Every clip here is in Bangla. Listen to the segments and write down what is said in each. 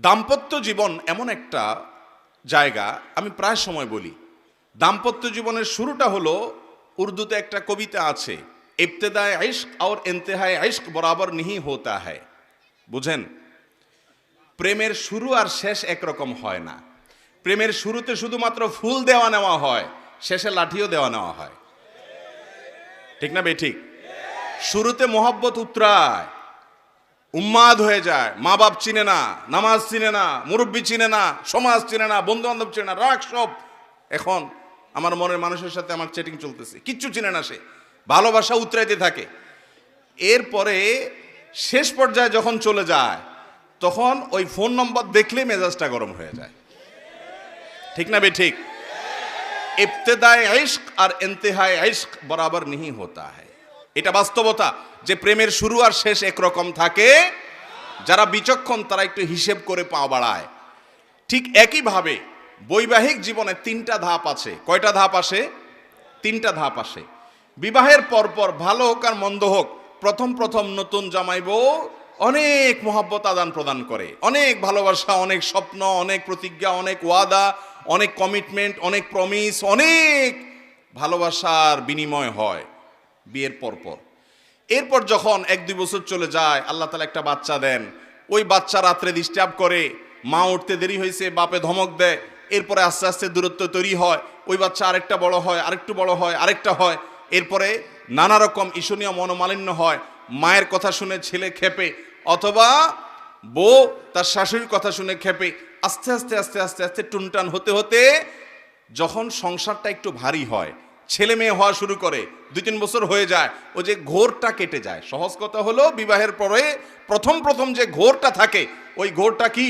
দাম্পত্য জীবন এমন একটা জায়গা, আমি প্রায় সময় বলি। দাম্পত্য জীবনের শুরুটা হলো, উর্দুতে একটা কবিতা আছে, ইবতেদায় ইশক আর এন্তেহায় ইশক বরাবর নিহি হোতা হয় বুঝেন? প্রেমের শুরু আর শেষ একরকম হয় না। প্রেমের শুরুতে শুধুমাত্র ফুল দেওয়া নেওয়া হয়, শেষে লাঠিও দেওয়া নেওয়া হয়। ঠিক না বে ঠিক? শুরুতে মোহব্বত উতরায় উম্মাদ হয়ে যায় মা বাপ চিনে না নামাজ চিনে না মুরব্বী চিনে না সমাজ চিনে না বন্ধু বান্ধব চিনে না রাগ সব এখন আমার মনের মানুষের সাথে আমার চেটিং চলতেছে কিচ্ছু চিনে না সে ভালোবাসা উতরাইতে থাকে এরপরে শেষ পর্যায়ে যখন চলে যায় তখন ওই ফোন নম্বর দেখলে মেজাজটা গরম হয়ে যায় ঠিক না বে ঠিক ইবতেদায় ইশক আর ইন্তেহায় ইশক বরাবর नहीं होता है এটা বাস্তবতা যে প্রেমের শুরু আর শেষ একরকম থাকে। যারা বিচক্ষণ, তারা একটু হিসেব করে পা বাড়ায়। ঠিক একইভাবে বৈবাহিক জীবনে তিনটা ধাপ আছে। কয়টা ধাপ আসে? তিনটা ধাপ আসে। বিবাহের পরপর ভালো হোক আর মন্দ হোক, প্রথম প্রথম নতুন জামাই বউ অনেক মহাব্বত আদান প্রদান করে। অনেক ভালোবাসা, অনেক স্বপ্ন, অনেক প্রতিজ্ঞা, অনেক ওয়াদা, অনেক কমিটমেন্ট অনেক প্রমিস অনেক ভালোবাসার বিনিময় হয়। বিয়ের পরপর এরপর যখন এক দুই বছর চলে যায়, আল্লাহ তালা একটা বাচ্চা দেন। ওই বাচ্চা রাত্রে ডিস্টার্ব করে, মা উঠতে দেরি হয়েছে, বাপে ধমক দেয়, এরপরে আস্তে আস্তে দূরত্ব তৈরি হয়, ওই বাচ্চা আরেকটা বড় হয়, আরেকটু বড় হয়, আরেকটা হয়। এরপরে নানা রকম ঈশনীয় মনোমালিন্য হয়, মায়ের কথা শুনে ছেলে খেপে অথবা বউ তার শাশুড়ির কথা শুনে খেপে আস্তে আস্তে আস্তে আস্তে আস্তে টুনটান হতে হতে যখন সংসারটা একটু ভারী হয় ছেলে মেয়ে হওয়া শুরু করে, দুই তিন বছর হয়ে যায়, ও যে ঘোরটা কেটে যায়। সহজ কথা হলো, বিবাহের পরে প্রথম প্রথম যে ঘোরটা থাকে, ওই ঘোরটা কি?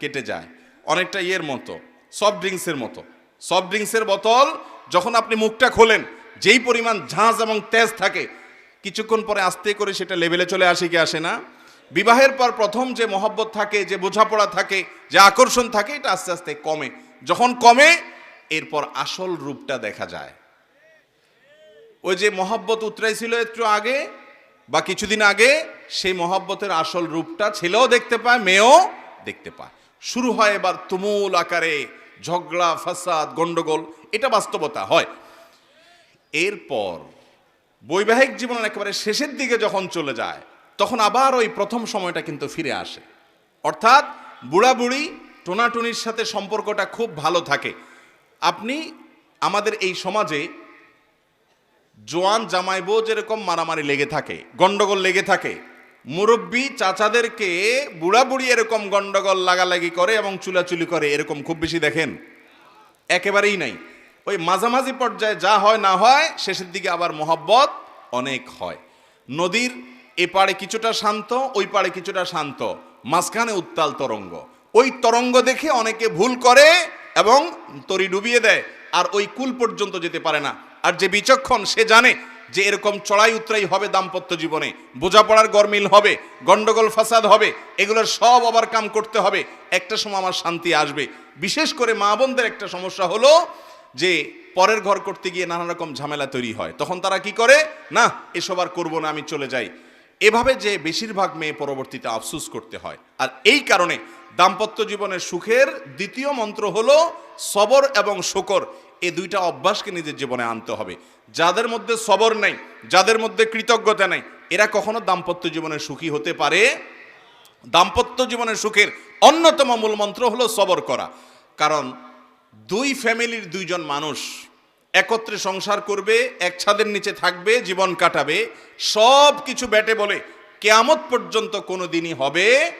কেটে যায়। অনেকটা ইয়ের মতো সফট ড্রিঙ্কসের মতো। সফট ড্রিঙ্কসের বোতল, যখন আপনি মুখটা খোলেন, যেই পরিমাণ ঝাঁজ এবং তেজ থাকে, কিছুক্ষণ পরে আস্তে করে সেটা লেভেলে চলে আসে কি আসে না? বিবাহের পর প্রথম যে মহব্বত থাকে, যে বোঝাপড়া থাকে, যে আকর্ষণ থাকে, এটা আস্তে আস্তে কমে। যখন কমে, এরপর আসল রূপটা দেখা যায়। ওই যে মহব্বত উতরাইছিল একটু আগে বা কিছুদিন আগে, সেই মহব্বতের আসল রূপটা ছেলেও দেখতে পায়, মেয়েও দেখতে পায়। শুরু হয় এবার তুমুল আকারে ঝগড়া, ফাসাদ, গন্ডগোল, এটা বাস্তবতা হয়। এরপর বৈবাহিক জীবনের একেবারে শেষের দিকে যখন চলে যায়, তখন আবার ওই প্রথম সময়টা কিন্তু ফিরে আসে। অর্থাৎ বুড়া বুড়ি টোনাটুনির সাথে সম্পর্কটা খুব ভালো থাকে। আপনি আমাদের এই সমাজে জোয়ান জামাই বউ যেরকম মারামারি লেগে থাকে, গন্ডগোল লেগে থাকে, মুরব্বী চাচাদেরকে বুড়া বুড়ি এরকম গন্ডগোল লাগালাগি করে এবং চুলাচুলি করে এরকম খুব বেশি দেখেন? একেবারেই নাই। ওই মাঝামাঝি পর্যায়ে যা হয় না হয়, শেষের দিকে আবার মোহব্বত অনেক হয়। নদীর এ পাড়ে কিছুটা শান্ত, ওই পাড়ে কিছুটা শান্ত, মাঝখানে উত্তাল তরঙ্গ। ওই তরঙ্গ দেখে অনেকে ভুল করে এবং তরি ডুবিয়ে দেয়, আর ওই কুল পর্যন্ত যেতে পারে না। আর যে বিচক্ষণ, সে জানে যে এরকম চড়াই উতরাই হবে দাম্পত্য জীবনে। বোঝাপড়ার গরমিল হবে, গন্ডগোল ফাসাদ হবে, এগুলোর সব আবার কাম করতে হবে। একটা সময় আমার শান্তি আসবে। বিশেষ করে মা বোনদের একটা সমস্যা হলো যে পরের ঘর করতে গিয়ে নানা রকম ঝামেলা তৈরি হয়। তখন তারা কি করে? না, এসব আর করব না, আমি চলে যাই। এভাবে যে বেশিরভাগ মেয়ে পরবর্তীতে আফসুস করতে হয়। আর এই কারণে দাম্পত্য জীবনের সুখের দ্বিতীয় মন্ত্র হলো, সবর এবং শকর। এই দুইটা অভ্যাসকে নিজের জীবনে আনতে হবে। যাদের মধ্যে সবর নাই, যাদের মধ্যে কৃতজ্ঞতা নাই, এরা কখনো দাম্পত্য জীবনে সুখী হতে পারে? দাম্পত্য জীবনের সুখের অন্যতম মূল মন্ত্র হলো সবর করা। কারণ দুই ফ্যামিলির দুইজন মানুষ একত্রে সংসার করবে, এক ছাদের নিচে থাকবে, জীবন কাটাবে সব কিছু ব্যাটে বলে কেয়ামত পর্যন্ত কোনো দিনই হবে।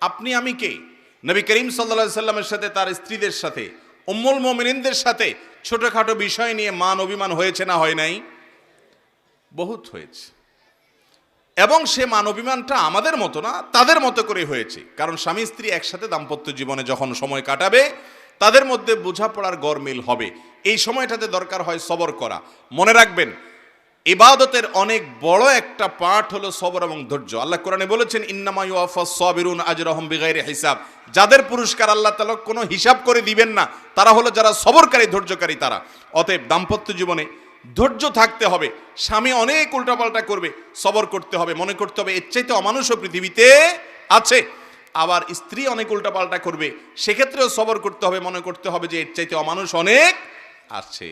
আপনি আমি কে? নবী করিম সাল্লা সাল্লামের সাথে, তার স্ত্রীদের সাথে উম্মুল মমিনদের সাথে ছোটোখাটো বিষয় নিয়ে মান অভিমান হয়েছে না হয় নাই? বহুত হয়েছে। এবং সে মান অভিমানটা আমাদের মতো না, তাদের মতো করে হয়েছে। কারণ স্বামী স্ত্রী একসাথে দাম্পত্য জীবনে যখন সময় কাটাবে, তাদের মধ্যে বোঝাপড়ার গরমিল হবে। এই সময়টাতে দরকার হয় সবর করা। মনে রাখবেন ইবাদতের অনেক বড় একটা পাঠ হলো সবর এবং ধৈর্য। আল্লাহ কোরআনে বলেছেন, ইন্নামা ইউআফা সাবিরুন আজরাহুম বিগাইরি হিসাব। যাদের পুরস্কার আল্লাহ তাআলা কোনো হিসাব করে দিবেন না, তারা হলো যারা সবরকারী, ধৈর্যকারী তারা। অতএব দাম্পত্য জীবনে ধৈর্য থাকতে হবে। স্বামী অনেক উল্টাপাল্টা করবে, সবর করতে হবে, মনে করতে হবে, এর চাইতে অমানুষও পৃথিবীতে আছে। আবার স্ত্রী অনেক উল্টাপাল্টা করবে, সেক্ষেত্রেও সবর করতে হবে, মনে করতে হবে যে এর চাইতে অমানুষ অনেক আছে।